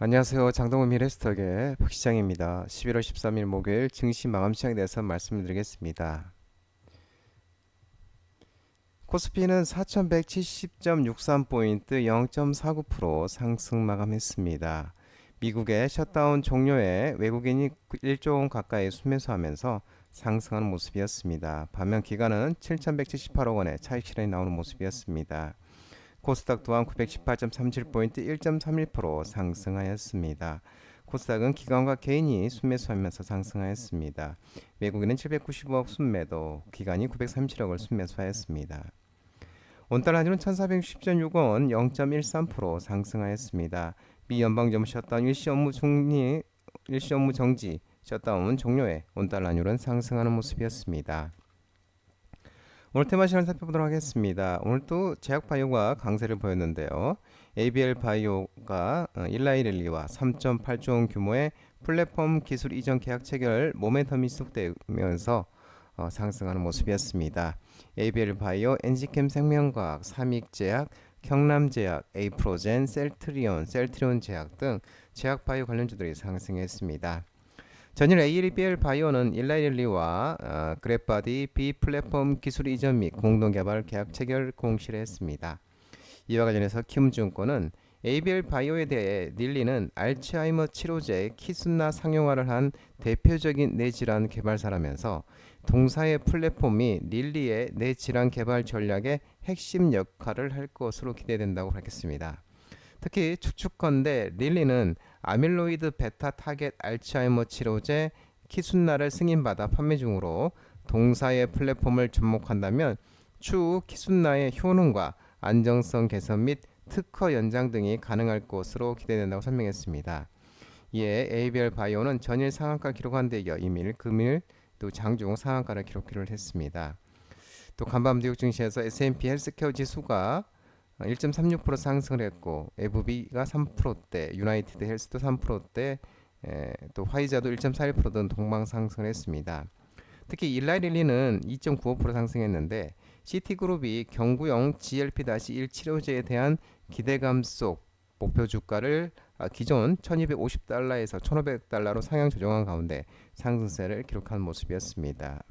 안녕하세요. 장동훈 미래스톡의 박시장입니다. 11월 13일 목요일 증시 마감 시장에 대해서 말씀을 드리겠습니다. 코스피는 4170.63포인트 0.49% 상승 마감했습니다. 미국의 셧다운 종료에 외국인이 1조 원 가까이 순매수하면서 상승하는 모습이었습니다. 반면 기간은 7178억 원의 차익 실현이 나오는 모습이었습니다. 코스닥 또한 918.37포인트 1.31% 상승하였습니다. 코스닥은 기관과 개인이 순매수하면서 상승하였습니다. 외국인은 795억 순매도, 기관이 937억을 순매수하였습니다. 원달러 한주는 1460.6원 0.13% 상승하였습니다. 미 연방정부 셧다운 일시 업무 중리 일시 업무 정지 셧다운 종료에 원달러 환율은 상승하는 모습이었습니다. 오늘 테마 시간 살펴보도록 하겠습니다. 오늘 또 제약바이오가 강세를 보였는데요. ABL 바이오가 어, 일라이렐리와 3.8조 원 규모의 플랫폼 기술 이전 계약 체결 모멘텀이 지속되면서 어, 상승하는 모습이었습니다. ABL 바이오, 엔지캠 생명과학, 삼익제약, 경남제약, 에이프로젠, 셀트리온, 셀트리온 제약 등 제약 바이오 관련주들이 상승했습니다. 전일 ALBL 바이오는 일라이릴리와 어, 그래바디 B 플랫폼 기술 이전 및 공동 개발 계약 체결 공시를 했습니다. 이와 관련해서 킴증권은 ABL 바이오에 대해 닐리는 알츠하이머 치료제 키순나 상용화를 한 대표적인 뇌질환 개발사라면서 동사의 플랫폼이 닐리의 뇌질환 개발 전략의 핵심 역할을 할 것으로 기대된다고 밝혔습니다. 특히 추측컨대 릴리는 아밀로이드 베타 타겟 알츠하이머 치료제 키순나를 승인받아 판매 중으로 동사의 플랫폼을 접목한다면 추후 키순나의 효능과 안정성 개선 및 특허 연장 등이 가능할 것으로 기대된다고 설명했습니다. 이에 ABL 바이오는 전일 상한가 기록한 데 이어 이밀, 금일 또 장중 상한가를 기록을 했습니다. 또 간밤 뉴욕 증시에서 S&P 헬스케어 지수가 1.36% 상승을 했고 에브비가 3%대, 유나이티드 헬스도 3%대, 에, 또 화이자도 1.41%등 동방 상승을 했습니다. 특히 일라이릴리는 2.95% 상승했는데 시티그룹이 경구용 GLP-1 치료제에 대한 기대감 속 목표 주가를 아, 기존 1250달러에서 1500달러로 상향 조정한 가운데 상승세를 기록한 모습이었습니다.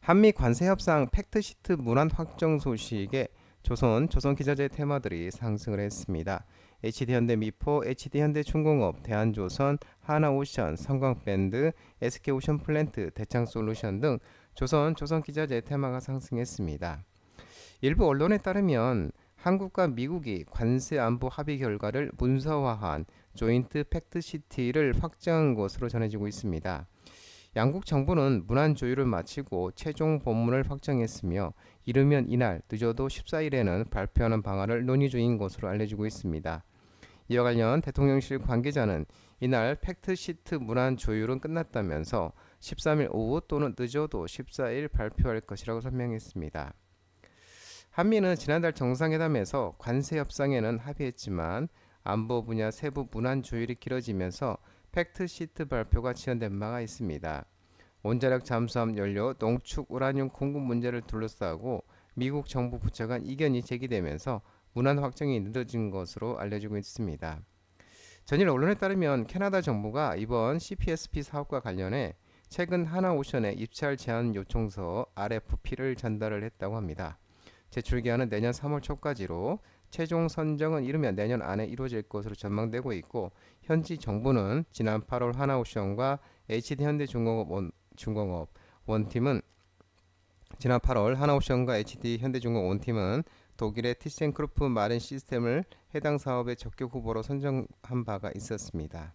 한미 관세 협상 팩트 시트 문안 확정 소식에 조선, 조선 기자재 테마들이 상승을 했습니다. HD현대 미포, HD현대중공업, 대한조선, 하나오션, 성광밴드, SK오션플랜트, 대창솔루션 등 조선, 조선 기자재 테마가 상승했습니다. 일부 언론에 따르면 한국과 미국이 관세 안보 합의 결과를 문서화한 조인트 팩트시티를 확정한 것으로 전해지고 있습니다. 양국 정부는 문안 조율을 마치고 최종 본문을 확정했으며 이르면 이날 늦어도 14일에는 발표하는 방안을 논의 중인 것으로 알려지고 있습니다. 이와 관련 대통령실 관계자는 이날 팩트시트 문안 조율은 끝났다면서 13일 오후 또는 늦어도 14일 발표할 것이라고 설명했습니다. 한미는 지난달 정상회담에서 관세 협상에는 합의했지만 안보 분야 세부 문안 조율이 길어지면서 팩트시트 발표가 지연된 바가 있습니다. 원자력 잠수함 연료 농축 우라늄 공급 문제를 둘러싸고 미국 정부 부처 간 이견이 제기되면서 문안 확정이 늦어진 것으로 알려지고 있습니다. 전일 언론에 따르면 캐나다 정부가 이번 CPSP 사업과 관련해 최근 하나오션에 입찰 제한 요청서 RFP를 전달을 했다고 합니다. 제출 기한은 내년 3월 초까지로 최종 선정은 이르면 내년 안에 이루어질 것으로 전망되고 있고 현지 정부는 지난 8월 하나오션과 HD 현대중공업 원, 중공업 원팀은 지난 8월 하나옵션과 HD 현대중공업 원팀은 독일의 티센크루프 마린 시스템을 해당 사업의 적격 후보로 선정한 바가 있었습니다.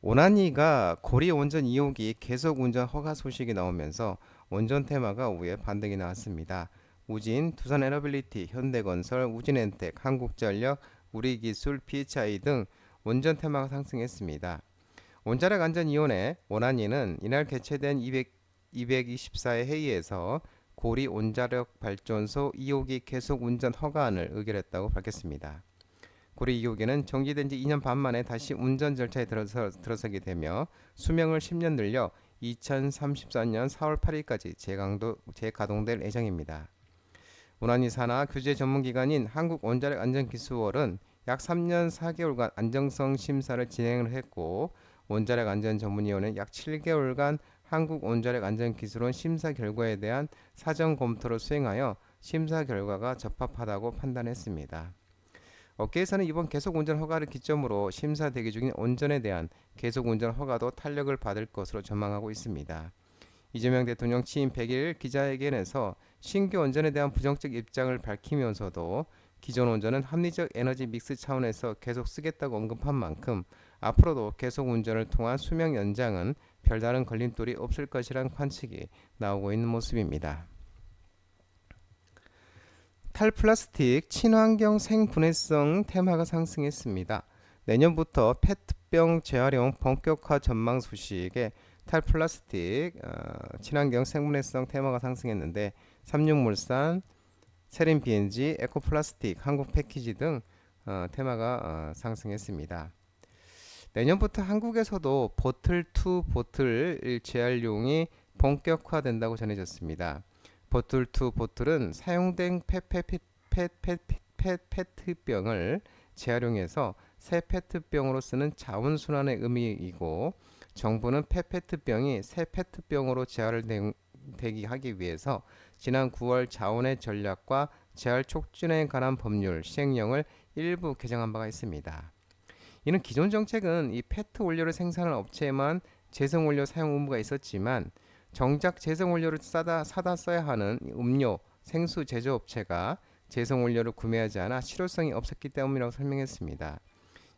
오나니가 고리 원전 2호기 계속 운전 허가 소식이 나오면서 원전 테마가 우에 반등이 나왔습니다. 우진, 두산에너빌리티, 현대건설, 우진엔텍, 한국전력, 우리기술, PHI 등 원전 테마가 상승했습니다. 원자력 안전위원회 원안위는 이날 개최된 200, 224회 회의에서 고리 원자력 발전소 2호기 계속 운전 허가안을 의결했다고 밝혔습니다. 고리 2호기는 정지된 지 2년 반 만에 다시 운전 절차에 들어서, 들어서게 되며 수명을 10년 늘려 2034년 4월 8일까지 재강도, 재가동될 예정입니다. 원안이 산하 규제 전문기관인 한국원자력안전기술원은 약 3년 4개월간 안정성 심사를 진행을 했고 원자력 안전 전문위원회는 약 7개월간 한국 원자력 안전기술원 심사 결과에 대한 사전 검토를 수행하여 심사 결과가 적합하다고 판단했습니다. 업계에서는 이번 계속 운전 허가를 기점으로 심사 대기 중인 운전에 대한 계속 운전 허가도 탄력을 받을 것으로 전망하고 있습니다. 이재명 대통령 취임 100일 기자회견에서 신규 원전에 대한 부정적 입장을 밝히면서도 기존 원전은 합리적 에너지 믹스 차원에서 계속 쓰겠다고 언급한 만큼 앞으로도 계속 운전을 통한 수명 연장은 별다른 걸림돌이 없을 것이란 관측이 나오고 있는 모습입니다. 탈플라스틱 친환경 생분해성 테마가 상승했습니다. 내년부터 페트병 재활용 본격화 전망 소식에 탈플라스틱 어, 친환경 생분해성 테마가 상승했는데 삼육물산, 세린 BNG, 에코플라스틱, 한국 패키지 등 어, 테마가 어, 상승했습니다. 내년부터 한국에서도 보틀 투 보틀 재활용이 본격화된다고 전해졌습니다. 보틀 투 보틀은 사용된 페트병을 재활용해서 새 페트병으로 쓰는 자원순환의 의미이고 정부는 페페트병이 새 페트병으로 재활 되기 하기 위해서 지난 9월 자원의 전략과 재활 촉진에 관한 법률 시행령을 일부 개정한 바가 있습니다. 이는 기존 정책은 이 페트 원료를 생산하는 업체에만 재생 원료 사용 의무가 있었지만 정작 재생 원료를 사다 사다 써야 하는 음료, 생수 제조업체가 재생 원료를 구매하지 않아 실효성이 없었기 때문이라고 설명했습니다.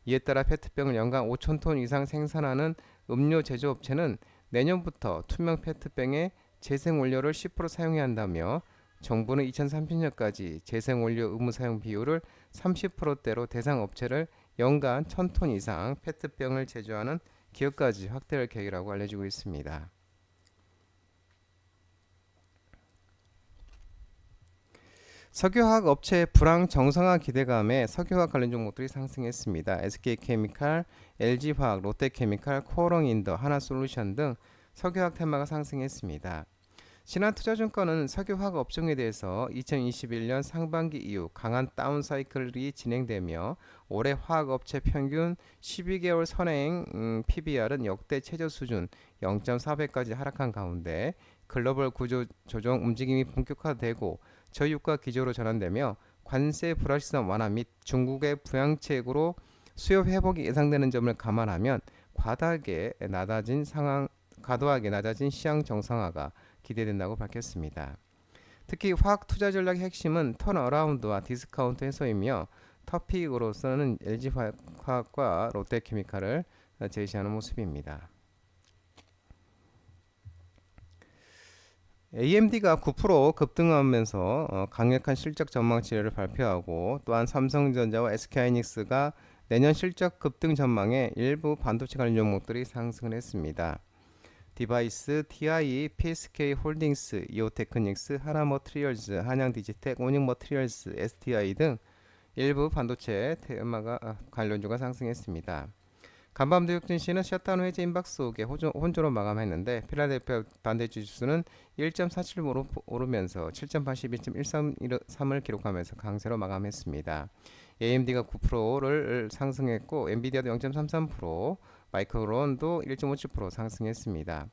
이에 따라 페트병을 연간 5천 톤 이상 생산하는 음료 제조업체는 내년부터 투명 페트병에 재생 원료를 10% 사용해야 한다며 정부는 2030년까지 재생 원료 의무 사용 비율을 30%대로 대상 업체를 연간 1000톤 이상 페트병을 제조하는 기업까지 확대할 계획이라고 알려지고 있습니다. 석유화학 업체의 불황 정상화 기대감에 석유화학 관련 종목들이 상승했습니다. SK케미칼, LG화학, 롯데케미칼, 코어롱인더, 하나솔루션 등 석유화학 테마가 상승했습니다. 신한투자증권은 석유화학 업종에 대해서 2021년 상반기 이후 강한 다운 사이클이 진행되며 올해 화학업체 평균 12개월 선행 음, PBR은 역대 최저 수준 0.4배까지 하락한 가운데 글로벌 구조 조정 움직임이 본격화되고 저유가 기조로 전환되며 관세 불확실성 완화 및 중국의 부양책으로 수요 회복이 예상되는 점을 감안하면 과다하게 낮아진 상황 과도하게 낮아진 시장 정상화가 기대된다고 밝혔습니다. 특히 화학 투자 전략의 핵심은 턴어라운드와 디스카운트 해소이며 터픽으로서는 LG화학과 롯데케미칼을 제시하는 모습입니다. AMD가 9% 급등하면서 어, 강력한 실적 전망치를 발표하고 또한 삼성전자와 SK하이닉스가 내년 실적 급등 전망에 일부 반도체 관련 종목들이 상승을 했습니다. 디바이스, TI, PSK 홀딩스, 이오테크닉스, 하나머트리얼즈, 한양디지텍, 오닉머트리얼즈, STI 등 일부 반도체 테마가 아, 관련주가 상승했습니다. 간밤 뉴욕 증시는 셧다운 해제 임박 속에 혼조로 마감했는데 필라델피아 반대주 지수는 1.47 오르면서 7,81.13을 기록하면서 강세로 마감했습니다. AMD가 9%를 상승했고 엔비디아도 0.33%, 마이크론도 1.57% 상승했습니다.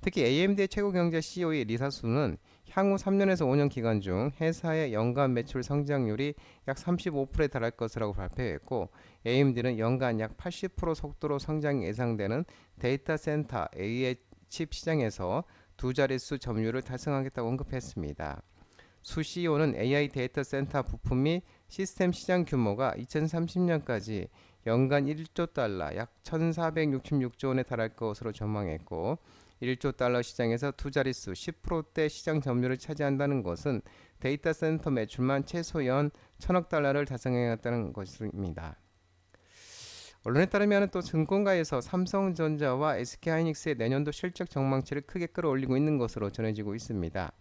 특히 AMD의 최고 경제 CEO의 리사수는 향후 3년에서 5년 기간 중 회사의 연간 매출 성장률이 약 35%에 달할 것이라고 발표했고 AMD는 연간 약 80% 속도로 성장이 예상되는 데이터 센터 AI 칩 시장에서 두 자릿수 점유율을 달성하겠다고 언급했습니다. 수 CEO는 AI 데이터 센터 부품 및 시스템 시장 규모가 2030년까지 연간 1조 달러 약 1,466조 원에 달할 것으로 전망했고 1조 달러 시장에서 두 자릿수 10%대 시장 점유율을 차지한다는 것은 데이터 센터 매출만 최소 연 1천억 달러를 달성해갔다는 것입니다. 언론에 따르면 또 증권가에서 삼성전자와 SK하이닉스의 내년도 실적 전망치를 크게 끌어올리고 있는 것으로 전해지고 있습니다.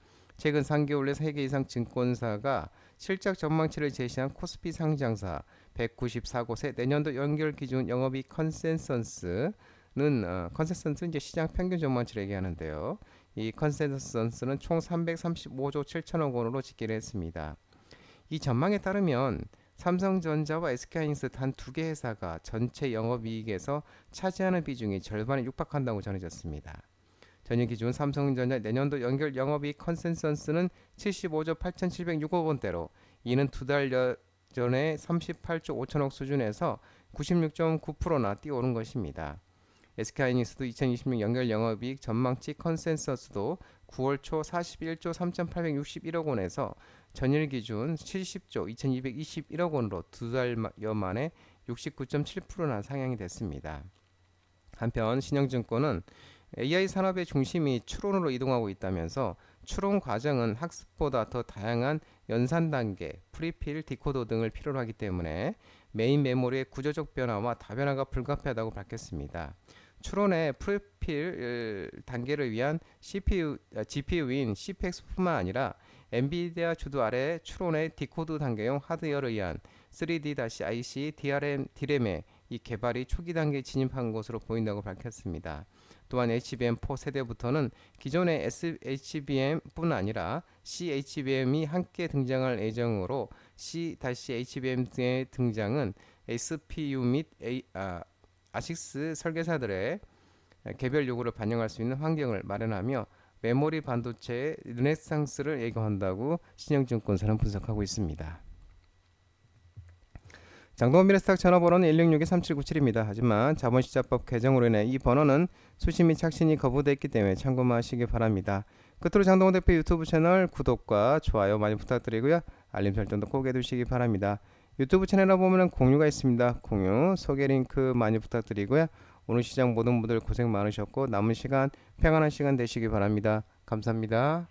최근 3개월 내 3개 이상 증권사가 실적 전망치를 제시한 코스피 상장사 194곳의 내년도 연결 기준 영업이익 컨센서스 는 어, 컨센서스 이제 시장 평균 전망치를 얘기하는데요. 이 컨센서스는 총 335조 7천억 원으로 집계를 했습니다. 이 전망에 따르면 삼성전자와 SK하이닉스 단 두 개 회사가 전체 영업이익에서 차지하는 비중이 절반에 육박한다고 전해졌습니다. 전일 기준 삼성전자 내년도 연결 영업이익 컨센서스는 75조 8,706억 원대로 이는 두 달 전에 38조 5천억 수준에서 96.9%나 뛰어오른 것입니다. SK하이닉스도 2026 연결 영업이익 전망치 컨센서스도 9월 초 41조 3,861억 원에서 전일 기준 70조 2,221억 원으로 두 달여 만에 69.7%나 상향이 됐습니다. 한편 신영증권은 AI 산업의 중심이 추론으로 이동하고 있다면서 추론 과정은 학습보다 더 다양한 연산 단계, 프리필, 디코더 등을 필요로 하기 때문에 메인 메모리의 구조적 변화와 다변화가 불가피하다고 밝혔습니다. 추론의 프리필 단계를 위한 CPU, GPU인 CPX뿐만 아니라 엔비디아 주도 아래 추론의 디코드 단계용 하드웨어를 위한 3D-IC DRM, D램의 이 개발이 초기 단계에 진입한 것으로 보인다고 밝혔습니다. 또한 HBM4 세대부터는 기존의 SHBM뿐 아니라 CHBM이 함께 등장할 예정으로 C-HBM 등의 등장은 SPU 및 A, 아, 설계사들의 개별 요구를 반영할 수 있는 환경을 마련하며 메모리 반도체의 르네상스를 예고한다고 신영증권사는 분석하고 있습니다. 장동원 미래스탁 전화번호는 166-3797입니다. 하지만 자본시장법 개정으로 인해 이 번호는 수신 및 착신이 거부됐기 때문에 참고만 하시기 바랍니다. 끝으로 장동원 대표 유튜브 채널 구독과 좋아요 많이 부탁드리고요. 알림 설정도 꼭 해두시기 바랍니다. 유튜브 채널에 보면 공유가 있습니다. 공유, 소개 링크 많이 부탁드리고요. 오늘 시장 모든 분들 고생 많으셨고 남은 시간 평안한 시간 되시기 바랍니다. 감사합니다.